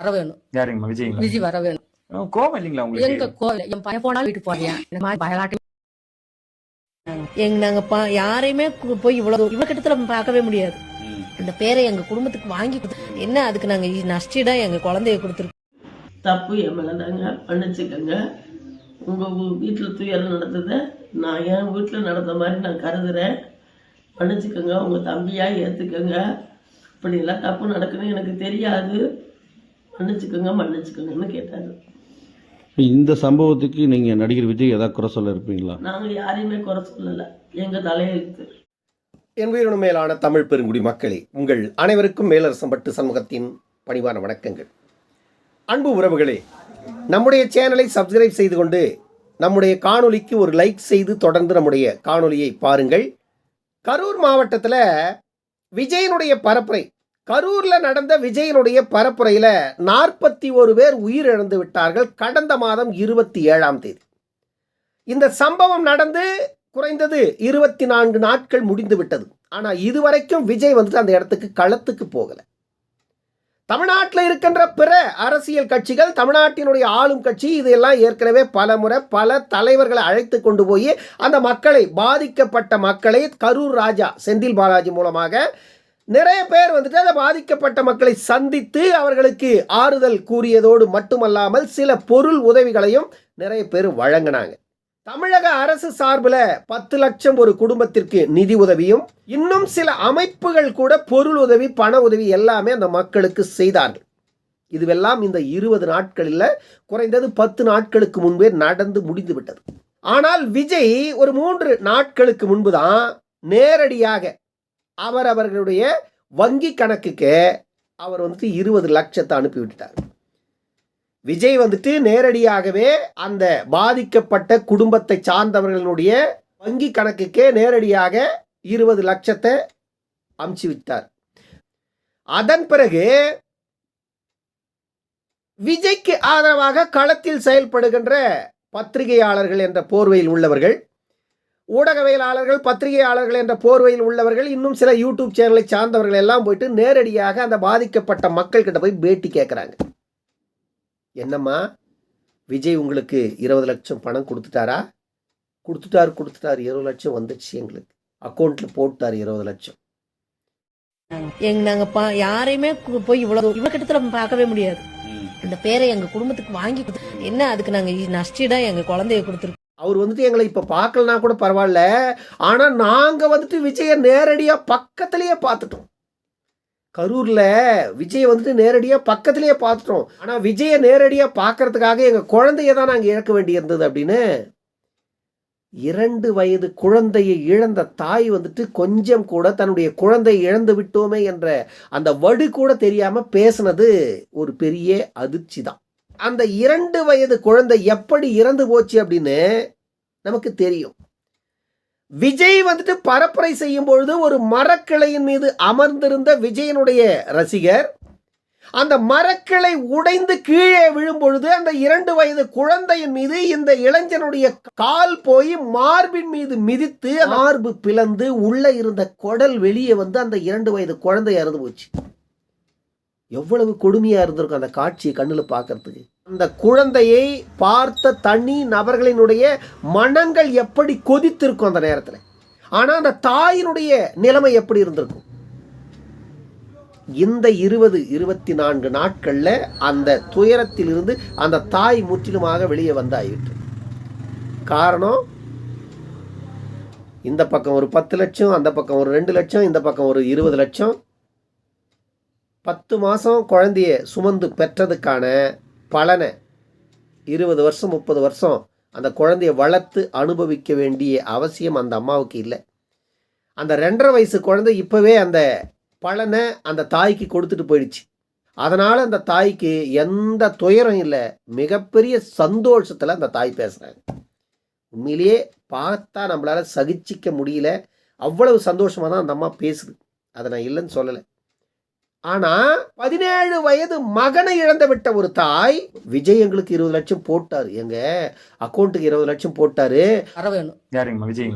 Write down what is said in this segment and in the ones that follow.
வர வேணும் யாருங்கம்மா? விஜய்ங்களா? விஜய் வர வேணும் கோவம் இல்லைங்களா எங்க உங்களுக்கு கோவில் என் பையன் போனாலும் வீட்டுக்கு போறியா இந்த மாதிரி பயலாட்டம் எங்க நாங்க பா- யாரையுமே போய் இவ்வளவு இவ்வளவு கிட்டத்துல பார்க்கவே முடியாது. அந்த பேரை எங்க குடும்பத்துக்கு வாங்கி கொடுத்து- என்ன அதுக்கு நாங்க நஷ்டிடா எங்க குழந்தைய கொடுத்துருக்கோம்? தப்பு என் மேலே தாங்க. மன்னிச்சுக்கோங்க உங்கள் வீட்டில் துயரம் நடந்ததை நான் என் வீட்டில் நடந்த மாதிரி நான் கருதுறேன். மன்னிச்சுக்கோங்க உங்கள் தம்பியாக ஏற்றுக்கோங்க இப்படியெல்லாம் தப்பு நடக்குன்னு எனக்கு தெரியாது. மன்னிச்சுக்கோங்க மன்னிச்சுக்கோங்கன்னு கேட்டார் இந்த சம்பவத்துக்கு நீங்க நடிகர் விஜய் ஏதாவது குறை சொல்ல இருப்பீங்களா? நாங்கள் யாரையுமே குறை சொல்லலை. எங்கள் தலையெழுத்து. என் உயிரினும் மேலான தமிழ் பெருங்குடி மக்களே உங்கள் அனைவருக்கும் மேலரசம்பட்டு சண்முகத்தின் பணிவான வணக்கங்கள். அன்பு உறவுகளே நம்முடைய சேனலை சப்ஸ்கிரைப் செய்து கொண்டு நம்முடைய காணொளிக்கு ஒரு லைக் செய்து தொடர்ந்து நம்முடைய காணொளியை பாருங்கள். கரூர் மாவட்டத்தில் விஜயனுடைய பரப்புரை கரூரில் நடந்த விஜயனுடைய பரப்புரையில் நாற்பத்தி ஒரு பேர் உயிரிழந்து விட்டார்கள் கடந்த மாதம் இருபத்தி ஏழாம் தேதி. இந்த சம்பவம் நடந்து குறைந்தது இருபத்தி நான்கு நாட்கள் முடிந்து விட்டது. ஆனால் இதுவரைக்கும் விஜய் வந்துட்டு அந்த இடத்துக்கு களத்துக்கு போகலை. தமிழ்நாட்டில் இருக்கின்ற பிற அரசியல் கட்சிகள் தமிழ்நாட்டினுடைய ஆளும் கட்சி இதையெல்லாம் ஏற்கனவே பல முறை பல தலைவர்களை அழைத்து கொண்டு போய் அந்த மக்களை பாதிக்கப்பட்ட மக்களை கரூர் ராஜா செந்தில் பாலாஜி மூலமாக நிறைய பேர் வந்துட்டு அந்த பாதிக்கப்பட்ட மக்களை சந்தித்து அவர்களுக்கு ஆறுதல் கூறியதோடு மட்டுமல்லாமல் சில பொருள் உதவிகளையும் நிறைய பேர் வழங்கினாங்க. தமிழக அரசு சார்பில் பத்து லட்சம் ஒரு குடும்பத்திற்கு நிதி உதவியும் இன்னும் சில அமைப்புகள் கூட பொருள் உதவி பண உதவி எல்லாமே அந்த மக்களுக்கு செய்தார்கள். இதுவெல்லாம் இந்த இருபது நாட்களில் குறைந்தது பத்து நாட்களுக்கு முன்பே நடந்து முடிந்து விட்டது. ஆனால் விஜய் ஒரு மூன்று நாட்களுக்கு முன்பு தான் நேரடியாக அவர் அவர்களுடைய வங்கி கணக்குக்கு அவர் வந்துட்டு இருபது லட்சத்தை அனுப்பி விட்டுட்டார் விஜய் வந்துட்டு நேரடியாகவே அந்த பாதிக்கப்பட்ட குடும்பத்தை சார்ந்தவர்களுடைய வங்கி கணக்குக்கே நேரடியாக இருபது லட்சத்தை அமுச்சு விட்டார் அதன் பிறகு விஜய்க்கு ஆதரவாக களத்தில் செயல்படுகின்ற பத்திரிகையாளர்கள் என்ற போர்வையில் உள்ளவர்கள் ஊடகவியலாளர்கள் பத்திரிகையாளர்கள் என்ற போர்வையில் உள்ளவர்கள் இன்னும் சில யூடியூப் சேனலை சார்ந்தவர்கள் எல்லாம் போயிட்டு நேரடியாக அந்த பாதிக்கப்பட்ட மக்கள்கிட்ட போய் பேட்டி கேட்குறாங்க என்னம்மா? விஜய் உங்களுக்கு இருபது லட்சம் பணம் கொடுத்துட்டாரா? கொடுத்துட்டாரு கொடுத்துட்டாரு. இருபது லட்சம் வந்துடுச்சு எங்களுக்கு. அக்கௌண்ட்டில் போட்டார் இருபது லட்சம். எங்க நாங்க பா- யாரையுமே போய் இவ்வளவு இவ்வளவு கிட்டத்துல பார்க்கவே முடியாது. அந்த பேரை எங்க குடும்பத்துக்கு வாங்கி கொடுத்து- என்ன அதுக்கு நாங்க நஷ்டிடா எங்க குழந்தைய கொடுத்துருக்கோம். அவர் வந்துட்டு எங்களை இப்போ பார்க்கலனா கூட பரவாயில்ல. ஆனால் நாங்கள் வந்துட்டு விஜயை நேரடியாக பக்கத்துலேயே பார்த்துட்டோம். கரூரில் விஜயை வந்துட்டு நேரடியாக பக்கத்துலேயே பார்த்துட்டோம். ஆனால் விஜயை நேரடியாக பார்க்கறதுக்காக எங்கள் குழந்தைய தான் நாங்கள் இழக்க வேண்டியிருந்தது அப்படின்னு இரண்டு வயது குழந்தையை இழந்த தாய் வந்துட்டு கொஞ்சம் கூட தன்னுடைய குழந்தையை இழந்து விட்டோமே என்ற அந்த வடு கூட தெரியாமல் பேசுனது ஒரு பெரிய அதிர்ச்சி தான். அந்த இரண்டு வயது குழந்தை எப்படி இறந்து போச்சு அப்படின்னு நமக்கு தெரியும். விஜய் வந்துட்டு பரப்புரை செய்யும் பொழுது ஒரு மரக்கிளையின் மீது அமர்ந்திருந்த விஜயனுடைய ரசிகர் அந்த மரக்கிளை உடைந்து கீழே விழும் பொழுது அந்த இரண்டு வயது குழந்தையின் மீது இந்த இளைஞனுடைய கால் போய் மார்பின் மீது மிதித்து மார்பு பிளந்து உள்ளே இருந்த குடல் வெளியே வந்து அந்த இரண்டு வயது குழந்தை இறந்து போச்சு. எவ்வளவு கொடுமையாக இருந்திருக்கும் அந்த காட்சியை கண்ணில் பார்க்கறதுக்கு. அந்த குழந்தையை பார்த்த தனி நபர்களினுடைய மனங்கள் எப்படி கொதித்திருக்கும் அந்த நேரத்தில்? ஆனால் அந்த தாயினுடைய நிலைமை எப்படி இருந்திருக்கும்? இந்த இருபது இருபத்தி நான்கு நாட்களில் அந்த துயரத்திலிருந்து அந்த தாய் முற்றிலுமாக வெளியே வந்தாயிற்று. காரணம் இந்த பக்கம் ஒரு பத்து லட்சம் அந்த பக்கம் ஒரு ரெண்டு லட்சம் இந்த பக்கம் ஒரு இருபது லட்சம் பத்து மாதம் குழந்தைய சுமந்து பெற்றதுக்கான பலனை இருபது வருஷம் முப்பது வருஷம் அந்த குழந்தைய வளர்த்து அனுபவிக்க வேண்டிய அவசியம் அந்த அம்மாவுக்கு இல்லை. அந்த ரெண்டரை வயசு குழந்தை இப்போவே அந்த பலனை அந்த தாய்க்கு கொடுத்துட்டு போயிடுச்சு. அதனால் அந்த தாய்க்கு எந்த துயரம் இல்லை. மிகப்பெரிய சந்தோஷத்தில் அந்த தாய் பேசுகிறாங்க உண்மையிலேயே பார்த்தா நம்மளால் சகிச்சிக்க முடியல. அவ்வளவு சந்தோஷமாக தான் அந்த அம்மா பேசுது. அதை நான் இல்லைன்னு சொல்லலை. ஆனால் பதினேழு வயது மகனை இழந்து விட்ட ஒரு தாய் விஜய் எங்களுக்கு இருபது லட்சம் போட்டார். எங்க அக்கௌண்ட்டுக்கு இருபது லட்சம் போட்டாரு. வர வேணும்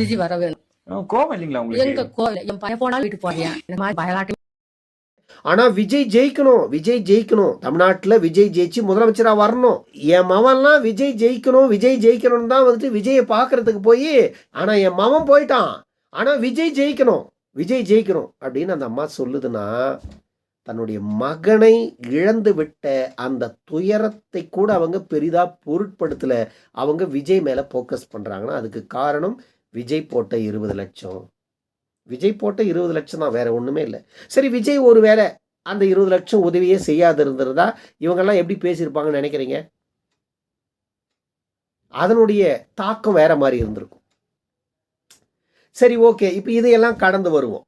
விஜய் வர வேணும் ஆ, கோவம் இல்லைங்களா எங்க கோவில் என் பையன் போனாலும் ஆனால் விஜய் ஜெயிக்கணும். விஜய் ஜெயிக்கணும். தமிழ்நாட்டில் விஜய் ஜெயிச்சு முதலமைச்சராக வரணும். என் மவன்லாம் விஜய் ஜெயிக்கணும். விஜய் ஜெயிக்கணும்னு தான் வந்துட்டு விஜயை பார்க்கறதுக்கு போய் ஆனால் என் மவன் போயிட்டான். ஆனால் விஜய் ஜெயிக்கணும். விஜய் ஜெயிக்கணும் அப்படின்னு அந்த அம்மா சொல்லுதுன்னா தன்னுடைய மகனை இழந்து விட்ட அந்த துயரத்தை கூட அவங்க பெரிதாக பொருட்படுத்தல. அவங்க விஜய் மேலே ஃபோக்கஸ் பண்ணுறாங்கன்னா அதுக்கு காரணம் விஜய் போட்ட இருபது லட்சம். விஜய் போட்ட இருபது லட்சம் தான் வேற ஒன்றுமே இல்லை. சரி விஜய் ஒரு வேளை அந்த இருபது லட்சம் உதவியே செய்யாது இருந்திருந்தா இவங்கெல்லாம் எப்படி பேசியிருப்பாங்கன்னு நினைக்கிறீங்க? அதனுடைய தாக்கம் வேற மாதிரி இருந்திருக்கும். சரி ஓகே இப்போ இதையெல்லாம் கடந்து வருவோம்.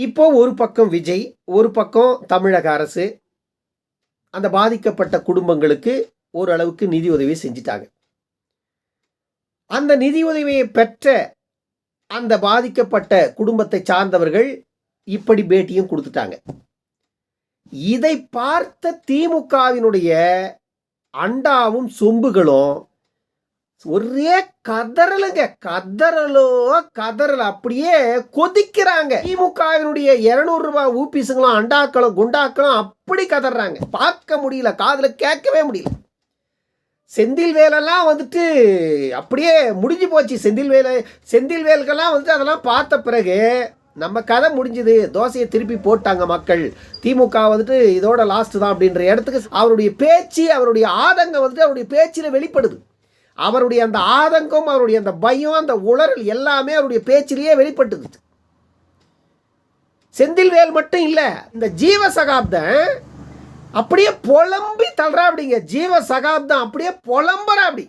இப்போ ஒரு பக்கம் விஜய் ஒரு பக்கம் தமிழக அரசு அந்த பாதிக்கப்பட்ட குடும்பங்களுக்கு ஓரளவுக்கு நிதி உதவி செஞ்சிட்டாங்க. அந்த நிதி உதவியை பெற்ற அந்த பாதிக்கப்பட்ட குடும்பத்தை சார்ந்தவர்கள் இப்படி பேட்டியும் கொடுத்துட்டாங்க. இதை பார்த்த திமுகவினுடைய அண்டாவும் சொம்புகளும் ஒரே கதறலுங்க. கதறலோ கதறல். அப்படியே கொதிக்கிறாங்க. திமுகவினுடைய இருநூறு ரூபாய் ஊபிசுங்களும் அண்டாக்களும் குண்டாக்களும் அப்படி கதறாங்க. பார்க்க முடியல. காதில் கேட்கவே முடியல. செந்தில் வேலெல்லாம் வந்துட்டு அப்படியே முடிஞ்சு போச்சு. செந்தில் வேலை செந்தில் வேலுக்கெல்லாம் வந்துட்டு அதெல்லாம் பார்த்த பிறகு நம்ம கதை முடிஞ்சுது. தோசையை திருப்பி போட்டாங்க மக்கள். திமுக வந்துட்டு இதோட லாஸ்ட் தான் அப்படின்ற இடத்துக்கு அவருடைய பேச்சு அவருடைய ஆதங்கம் வந்துட்டு அவருடைய பேச்சில் வெளிப்படுது. அவருடைய அந்த ஆதங்கம் அவருடைய அந்த பயம் அந்த உளறல் எல்லாமே அவருடைய பேச்சிலேயே வெளிப்பட்டுது. செந்தில்வேல் மட்டும் இல்லை இந்த ஜீவ சகாப்தம் அப்படியே புலம்பி தள்ளுறா அப்படிங்க. ஜீவ சகாப்தம் அப்படியே புலம்புறா அப்படி.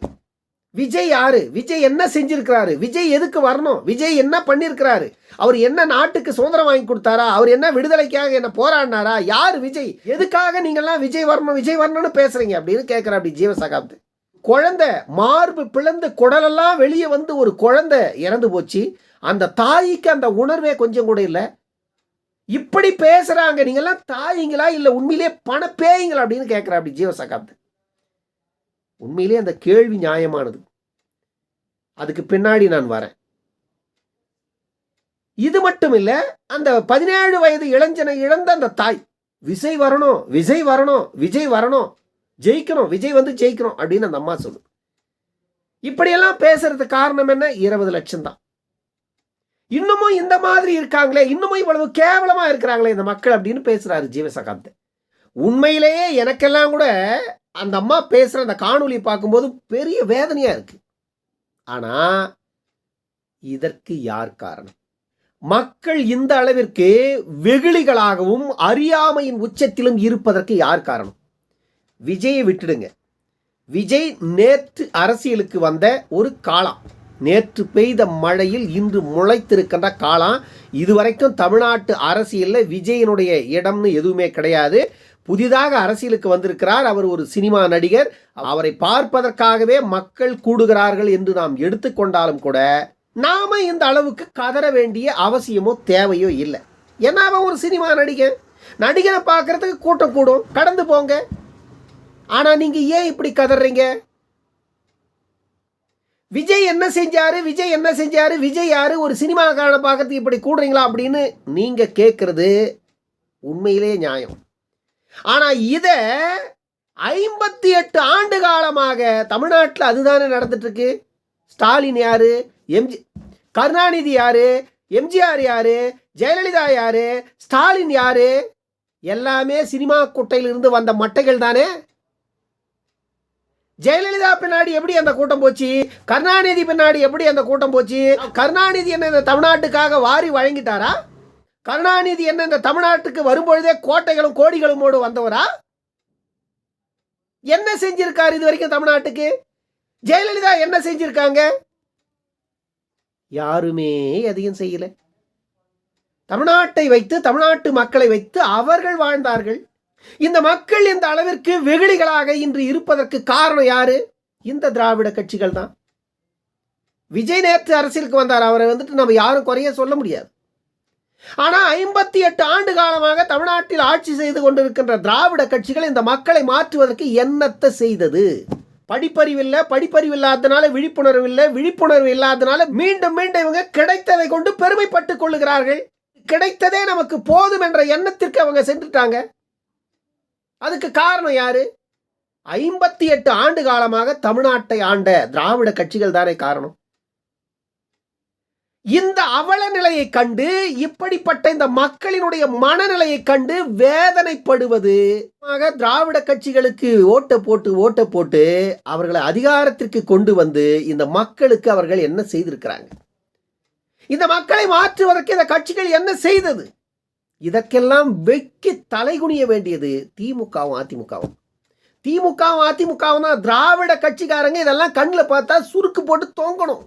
விஜய் யாரு? விஜய் என்ன செஞ்சிருக்கிறாரு? விஜய் எதுக்கு வரணும்? விஜய் என்ன பண்ணியிருக்கிறாரு அவர் என்ன நாட்டுக்கு சுதந்திரம் வாங்கி கொடுத்தாரா? அவர் என்ன விடுதலைக்காக என்ன போராடினாரா? யார் விஜய்? எதுக்காக நீங்கள்லாம் விஜய் வரணும் விஜய் வரணும்னு பேசுறீங்க அப்படின்னு கேட்குற அப்படி ஜீவ சகாப்து குழந்தை மார்பு பிளந்து குடலெல்லாம் வெளியே வந்து ஒரு குழந்தை இறந்து போச்சு. அந்த தாய்க்கு அந்த உணர்வே கொஞ்சம் கூட இல்லை. இப்படி பேசுறாங்க. நீங்கெல்லாம் தாயிங்களா இல்லை உண்மையிலே பண பேய்ங்களா அப்படின்னு கேட்கிற அப்படி ஜீவசகாப்து. உண்மையிலே அந்த கேள்வி நியாயமானது. அதுக்கு பின்னாடி நான் வரேன். இது மட்டும் இல்லை அந்த பதினேழு வயது இளைஞனை இழந்த அந்த தாய். விஜய் வரணும் விஜய் வரணும் விஜய் வரணும். ஜெயிக்கணும் விஜய் வந்து ஜெயிக்கணும் அப்படின்னு அந்த அம்மா சொல்லுது. இப்படியெல்லாம் பேசுறதுக்கு காரணம் என்ன? இருபது லட்சம் தான் இன்னமும் இந்த மாதிரி இருக்காங்களே இன்னமும் இவ்வளவு கேவலமா இருக்கிறாங்களே இந்த மக்கள் அப்படின்னு பேசுறாரு ஜீவசகாந்த். உண்மையிலேயே எனக்கெல்லாம் கூட அந்த அம்மா பேசுற அந்த காணொலி பார்க்கும்போது பெரிய வேதனையா இருக்கு. ஆனா இதற்கு யார் காரணம்? மக்கள் இந்த அளவிற்கு வெகுளிகளாகவும் அறியாமையின் உச்சத்திலும் இருப்பதற்கு யார் காரணம்? விஜயை விட்டுடுங்க. விஜய் நேற்று அரசியலுக்கு வந்த ஒரு காலம் நேற்று பெய்த மழையில் இன்று முளைத்திருக்கின்ற காலம் இதுவரைக்கும் தமிழ்நாட்டு அரசியலில் விஜயனுடைய இடம்னு எதுவுமே கிடையாது. புதிதாக அரசியலுக்கு வந்திருக்கிறார். அவர் ஒரு சினிமா நடிகர். அவரை பார்ப்பதற்காகவே மக்கள் கூடுகிறார்கள் என்று நாம் எடுத்துக்கொண்டாலும் கூட நாம இந்த அளவுக்கு கதற வேண்டிய அவசியமோ தேவையோ இல்லை. ஏன்னா அவன் ஒரு சினிமா நடிகன். நடிகனை பார்க்கறதுக்கு கூட்டம் கூடும். கடந்து போங்க. ஆனா நீங்க ஏன் இப்படி கதறீங்க? விஜய் என்ன செஞ்சாரு? விஜய் என்ன செஞ்சாரு? விஜய் யாரு? ஒரு சினிமாக்காரனை பார்க்கறதுக்கு இப்படி கூடுறீங்களா அப்படின்னு நீங்க கேட்கறது உண்மையிலே நியாயம். ஆனா இத ஐம்பத்தி எட்டு ஆண்டு காலமாக தமிழ்நாட்டில் அதுதானே நடந்துட்டு இருக்கு ஸ்டாலின் யாரு? எம்ஜி கருணாநிதி யாரு? எம்ஜிஆர் யாரு? ஜெயலலிதா யாரு? ஸ்டாலின் யாரு? எல்லாமே சினிமா குட்டையிலிருந்து வந்த மட்டைகள் தானே? ஜெயலலிதா பின்னாடி எப்படி அந்த கூட்டம் போச்சு? கருணாநிதி பின்னாடி எப்படி அந்த கூட்டம் போச்சு? கருணாநிதி என்ன இந்த தமிழ்நாட்டுக்காக வாரி வழங்கிட்டாரா? கருணாநிதி என்ன இந்த தமிழ்நாட்டுக்கு வரும்பொழுதே கோட்டைகளும் கோடிகளுமோடு வந்தவரா? என்ன செஞ்சிருக்காரு இது வரைக்கும் தமிழ்நாட்டுக்கு? ஜெயலலிதா என்ன செஞ்சிருக்காங்க? யாருமே எதையும் செய்யல. தமிழ்நாட்டை வைத்து தமிழ்நாட்டு மக்களை வைத்து அவர்கள் வாழ்ந்தார்கள். இந்த மக்கள் இந்த அளவிற்கு வெகுளிகளாக இன்று இருப்பதற்கு காரணம் யாரு? இந்த திராவிட கட்சிகள் தான். விஜய் நேற்று அரசியலுக்கு வந்தார். அவரை வந்துட்டு நம்ம யாரும் குறைய சொல்ல முடியாது. ஆனா ஐம்பத்தி எட்டு ஆண்டு காலமாக தமிழ்நாட்டில் ஆட்சி செய்து கொண்டிருக்கின்ற திராவிட கட்சிகள் இந்த மக்களை மாற்றுவதற்கு என்னத்தை செய்தது? படிப்பறிவு இல்லை படிப்பறிவு இல்லாதனால விழிப்புணர்வு இல்லை விழிப்புணர்வு இல்லாதனால மீண்டும் மீண்டும் இவங்க கிடைத்ததை கொண்டு பெருமைப்பட்டுக் கொள்ளுகிறார்கள். கிடைத்ததே நமக்கு போதும் என்ற எண்ணத்திற்கு அவங்க சென்றுட்டாங்க. அதுக்கு காரணம் யாரு? ஐம்பத்தி எட்டு ஆண்டு காலமாக தமிழ்நாட்டை ஆண்ட திராவிட கட்சிகள் தானே காரணம். இந்த அவல நிலையை கண்டு இப்படிப்பட்ட இந்த மக்களினுடைய மனநிலையை கண்டு வேதனைப்படுவது. ஆக திராவிட கட்சிகளுக்கு ஓட்டை போட்டு ஓட்டை போட்டு அவர்களை அதிகாரத்திற்கு கொண்டு வந்து இந்த மக்களுக்கு அவர்கள் என்ன செய்திருக்கிறாங்க? இந்த மக்களை மாற்றுவதற்கு இந்த கட்சிகள் என்ன செய்தது? இதற்கெல்லாம் வெக்கி தலைகுனிய வேண்டியது திமுகவும் அதிமுகவும். திமுகவும் அதிமுகவும் தான் திராவிட கட்சிக்காரங்க இதெல்லாம் கண்ணில் பார்த்தா சுருக்கு போட்டு தொங்கணும்.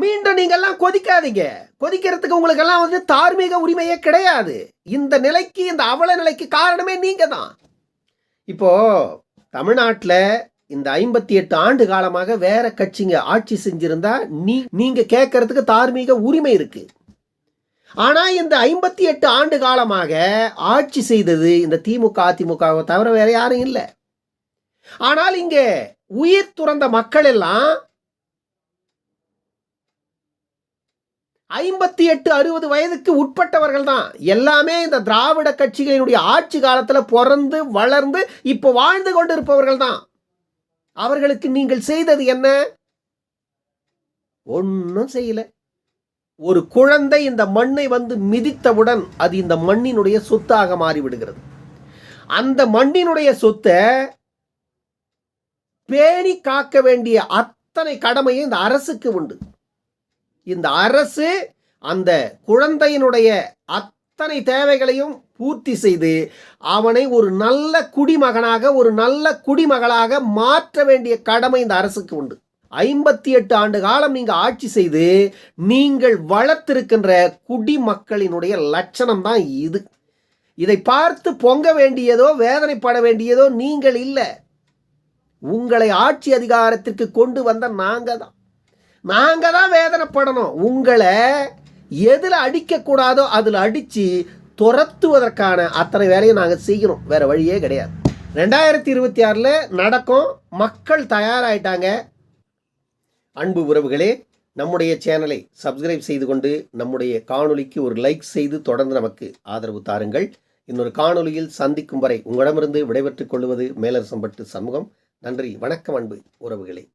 மீண்டும் நீங்கெல்லாம் கொதிக்காதீங்க. கொதிக்கிறதுக்கு உங்களுக்கு எல்லாம் வந்து தார்மீக உரிமையே கிடையாது. இந்த நிலைக்கு இந்த அவல நிலைக்கு காரணமே நீங்க தான் இப்போ தமிழ்நாட்டில் இந்த ஐம்பத்தி எட்டு ஆண்டு காலமாக வேற கட்சிங்க ஆட்சி செஞ்சிருந்தா நீ நீங்க கேட்கறதுக்கு தார்மீக உரிமை இருக்கு. ஆனால் இந்த ஐம்பத்தி எட்டு ஆண்டு காலமாக ஆட்சி செய்தது இந்த திமுக அதிமுகவை தவிர வேற யாரும் இல்லை. ஆனால் இங்கே உயிர் துறந்த மக்கள் எல்லாம் ஐம்பத்தி எட்டு அறுபது வயதுக்கு உட்பட்டவர்கள் தான். எல்லாமே இந்த திராவிட கட்சிகளினுடைய ஆட்சி காலத்தில் பிறந்து வளர்ந்து இப்போ வாழ்ந்து கொண்டிருப்பவர்கள் தான். அவர்களுக்கு நீங்கள் செய்தது என்ன? ஒன்றும் செய்யலை. ஒரு குழந்தை இந்த மண்ணை வந்து மிதித்தவுடன் அது இந்த மண்ணினுடைய சொத்தாக மாறிவிடுகிறது. அந்த மண்ணினுடைய சொத்தை பேணி காக்க வேண்டிய அத்தனை கடமையும் இந்த அரசுக்கு உண்டு. இந்த அரசு அந்த குழந்தையினுடைய அத்தனை தேவைகளையும் பூர்த்தி செய்து அவனை ஒரு நல்ல குடிமகனாக ஒரு நல்ல குடிமகளாக மாற்ற வேண்டிய கடமை இந்த அரசுக்கு உண்டு. ஐம்பத்தி எட்டு ஆண்டு காலம் நீங்கள் ஆட்சி செய்து நீங்கள் வளர்த்திருக்கின்ற குடிமக்களினுடைய லட்சணம் தான் இது. இதை பார்த்து பொங்க வேண்டியதோ வேதனைப்பட வேண்டியதோ நீங்கள் இல்லை. உங்களை ஆட்சி அதிகாரத்திற்கு கொண்டு வந்த நாங்கள் தான். நாங்கள் தான் வேதனைப்படணும். உங்களை எதில் அடிக்கக்கூடாதோ அதில் அடித்து துரத்துவதற்கான அத்தனை வேலையை நாங்கள் செய்கிறோம். வேறு வழியே கிடையாது. ரெண்டாயிரத்தி இருபத்தி ஆறில் நடக்கும். மக்கள் தயாராயிட்டாங்க. அன்பு உறவுகளே நம்முடைய சேனலை சப்ஸ்கிரைப் செய்து கொண்டு நம்முடைய காணொலிக்கு ஒரு லைக் செய்து தொடர்ந்து நமக்கு ஆதரவு தாருங்கள். இன்னொரு காணொலியில் சந்திக்கும் வரை உங்களிடமிருந்து விடைபெற்றுக் கொள்வது மேலரசம்பட்டு சமூகம் நன்றி வணக்கம் அன்பு உறவுகளே.